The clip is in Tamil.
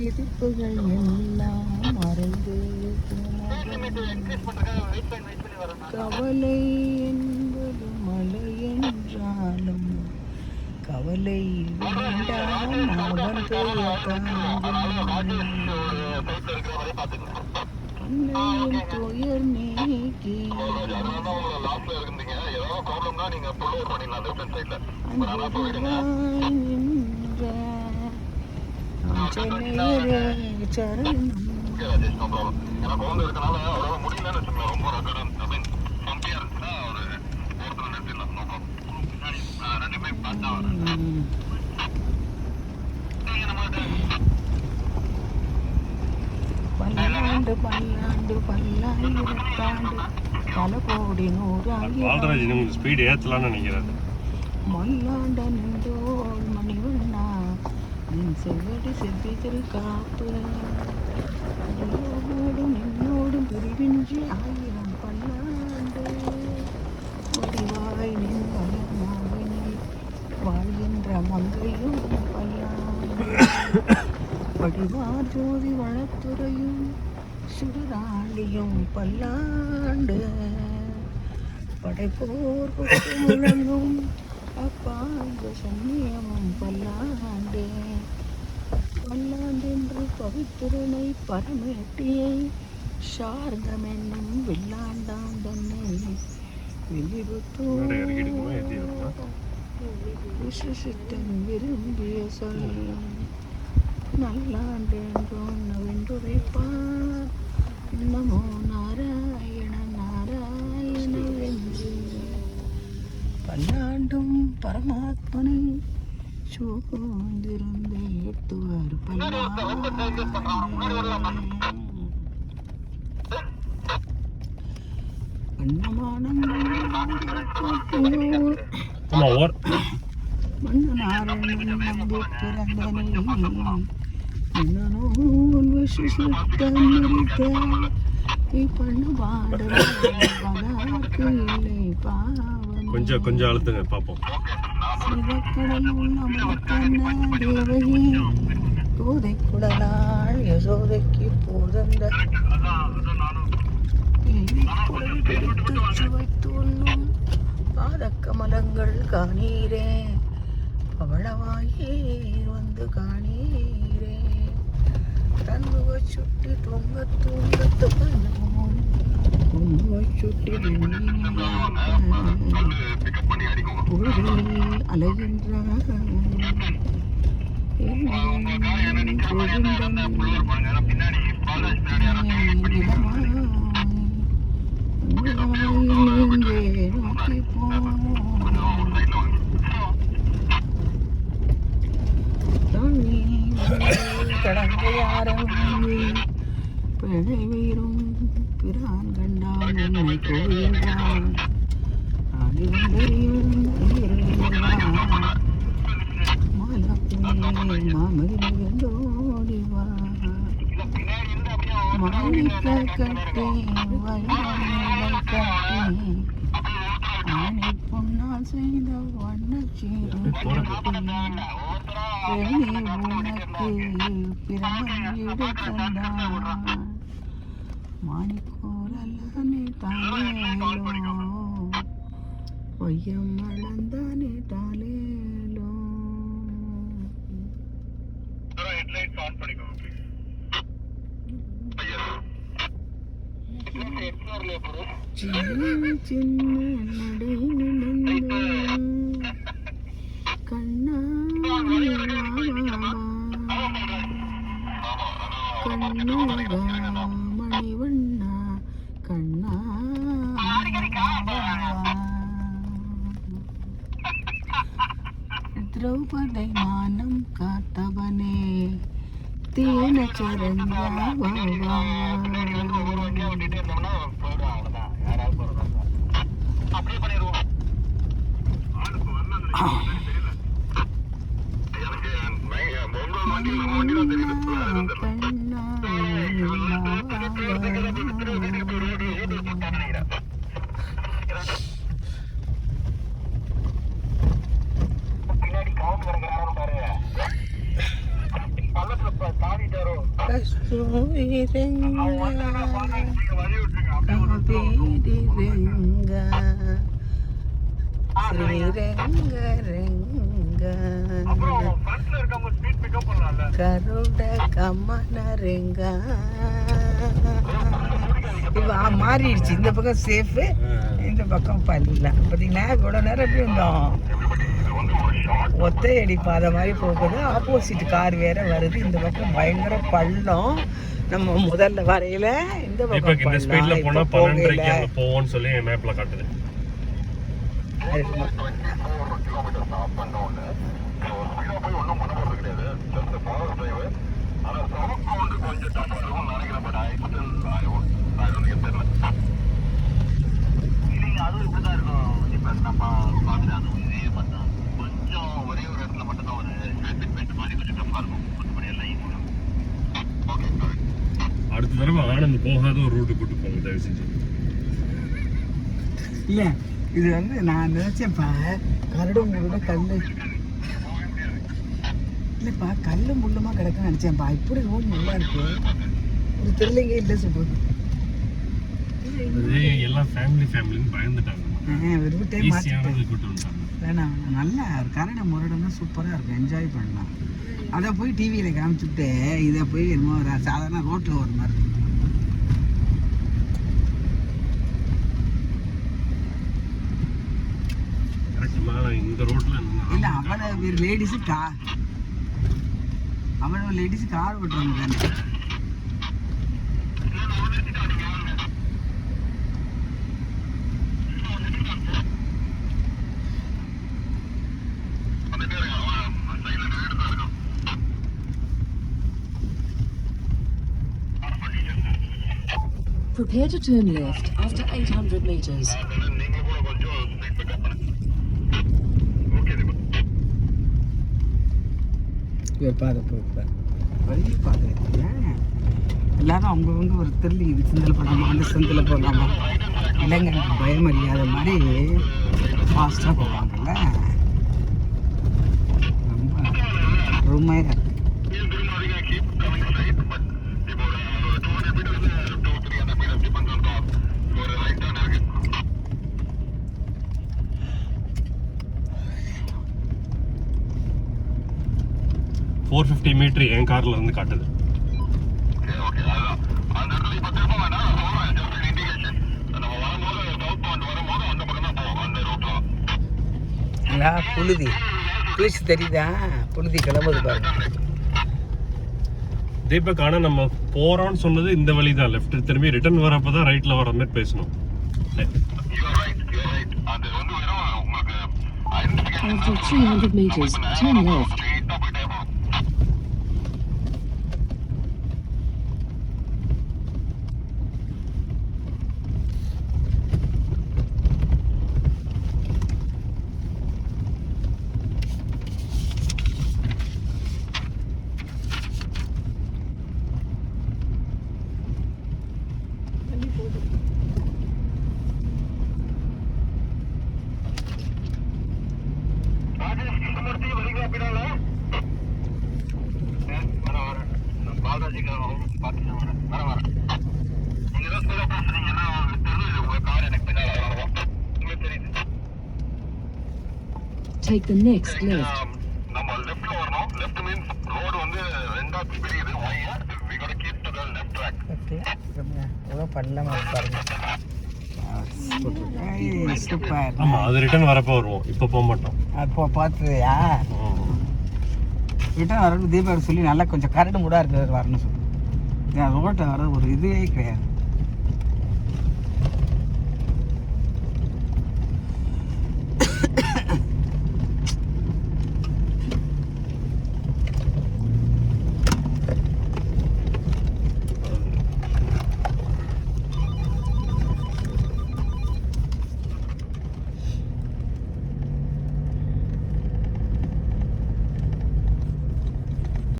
எதிர்ப்புகள் எல்லாம் மறைந்து கவலை என்பது மலை என்றாலும் கவலை வேண்டாம் அவன் பெயர் அன்னையின் துயர் நீக்கி. அன்புவாய் ம். பல்லாண்டு பல்லாயிரத்தாண்டு. பல கோடி இன்னும் ஸ்பீடு ஏற்றலாம்னு நினைக்கிறேன் மல்லாண்ட நின்றோள் மணிவண்ணா நின் செவ்வடி செவ்விதழ் காப்பு உன்னோடும் நின்னோடும் பிரிவின்றி ஆயிரம் பல்லாண்டு. வடிவாய் நின் வளர்மாவினில் வாழ்கின்ற மங்கையும் பல்லாண்டு. வடிவார் ஜோதி வளத்துறையும் சுடராளியும் பல்லாண்டு. படைப்போர் முழங்கும் அப்பாங்க சன்னியமும் பல்லாண்டு. பல்லாண்டென்று பவித்திரனை பரமேட்டியை சார்ந்தமென்னும் வில்லாண்டாம் தன்னை? விசுசித்தன் விரும்பிய சொல்லும் நல்லாண்டென்றோன் வென்றுரைப்பார் നമോ നാരായണ നാരായണ പല്ലാണ്ടും പരമാത്മന് ശോകോന്തിരുന്നേത്തുവാർ മണ്ണമാണോ മണ്ണനാരായണ നമ്പൂരന്തനെ கொஞ்சம் கொஞ்சம் அழுத்துங்க பார்ப்போம். கோதை குடலாள் யசோதைக்கு போதந்த. குடல் பிடித்து சுவைத்து உண்ணும் பாதக்கமலங்கள் காணீரே. பவளவாயே வந்து காணீரே. தன்முக சுட்டி தொங்க தூங்கத்து தொங்க சுட்டி ஊரில் அலைகின்ற என் கோவிந்தன் பிழை வீரும் பிரான் கண்டான் என்னை கோயின்றான் ஆதிவந்தரியும் மாலப்பே மாமதி மாணிக்க பொன்னால் செய்த வேணி உனக்கு பிரமன் கண்டான் மாணிக்கோல் அல்லதானே தாலேலோ ஒய்யம் அளந்தானே தாலேலோ சின்ன சின்ன நடை நடந்து தீன சரண்யாவா கண்ணா ரெங்கா காவேரி ரெங்கா ஸ்ரீரங்க ரெங்கா கருட கமல ரெங்கா மாறிடுச்சு இந்த பக்கம் சேஃபு இந்த பக்கம் பண்ணலாம் பார்த்தீங்களா இவ்வளோ நேரம் எப்படி இருந்தோம் ஒத்தையடி பாதை மாதிரி போகுது. ஆப்போசிட் கார் வேற வருது. இந்த பக்கம் பயங்கர பள்ளம். நம்ம முதல்ல வரையில இந்த பக்கம் இந்த ஸ்பீட்ல போனா இப்போ பன்னெண்டரைக்கு போகல அங்க போவோம்னு சொல்லி என் மேப்ல காட்டுது. அடுத்த தடவை ஆனந்த் போகாத ஒரு ரூட்டு கூட்டு போங்க தயவு செஞ்சு. இல்ல இது வந்து நான் நினைச்சேன்ப்பா கரடு முருட கல்லு. இல்லப்பா கல்லு முள்ளுமா கிடக்குன்னு நினைச்சேன்ப்பா இப்படி ரோடு நல்லா இருக்கு. ஒரு திருலிங்க இல்லை அதே எல்லாம் ஃபேமிலி ஃபேமிலின்னு பயந்துட்டாங்க. விரும்பிட்டே வேணாம். நல்லா கரடு முரடுன்னா சூப்பராக இருக்கும் என்ஜாய் பண்ணலாம். அதை போய் டிவியில் காமிச்சுட்டு இதை போய் என்னமோ ஒரு சாதாரண ரோட்டில் ஒரு மாதிரி இந்த ரோட்ல இல்லை அவளை லேடிஸு கா அவளை லேடிஸு கார் ஓட்டுறவங்க தானே. Prepare to turn left after 800 meters. இவர் பாதை போயிருப்பார் வழி பாதை. ஏன்? எல்லாரும் அவங்கவுங்க ஒரு தெரியல இது சிந்தில் போகலாமா அந்த சிந்தில் போகலாமா இளைஞருக்கு பயம் அறியாத மாதிரி ஃபாஸ்ட்டாக போவாங்கல்ல? ரொம்ப அருமையாக ஃபோர் ஃபிஃப்டி மீட்டர் என் கார்ல இருந்து காட்டுது? புழுதி. குளிச்சு தெரியுதா? புழுதி கிளம்புது பாருங்க. தீபக் ஆனா நம்ம போறோம்னு சொன்னது இந்த வழி தான் லெஃப்ட் திரும்பி ரிட்டர்ன் வரப்போ தான் ரைட்ல வர மாதிரி பேசணும். After 300 meters, turn left. Take the next left. நம்ம லெஃப்ட்ல வரணும். லெஃப்ட் மீன்ஸ் ரோடு வந்து ரெண்டா பிரியுது. ஒய்யா we got keep to the left track எவ்வளோ பள்ளமாக பாருங்க. சூப்பர் ஆமா அது ரிட்டர்ன் வரப்போ வருவோம். இப்போ போக மாட்டோம். அப்போ பார்த்துயா ரிட்டர்ன் வரணும். தீபாவளி சொல்லி நல்லா கொஞ்சம் கரடு மூடாக இருக்கிறது வரணும் சொல்லு. ரோட்டை வர ஒரு இதுவே கிடையாது.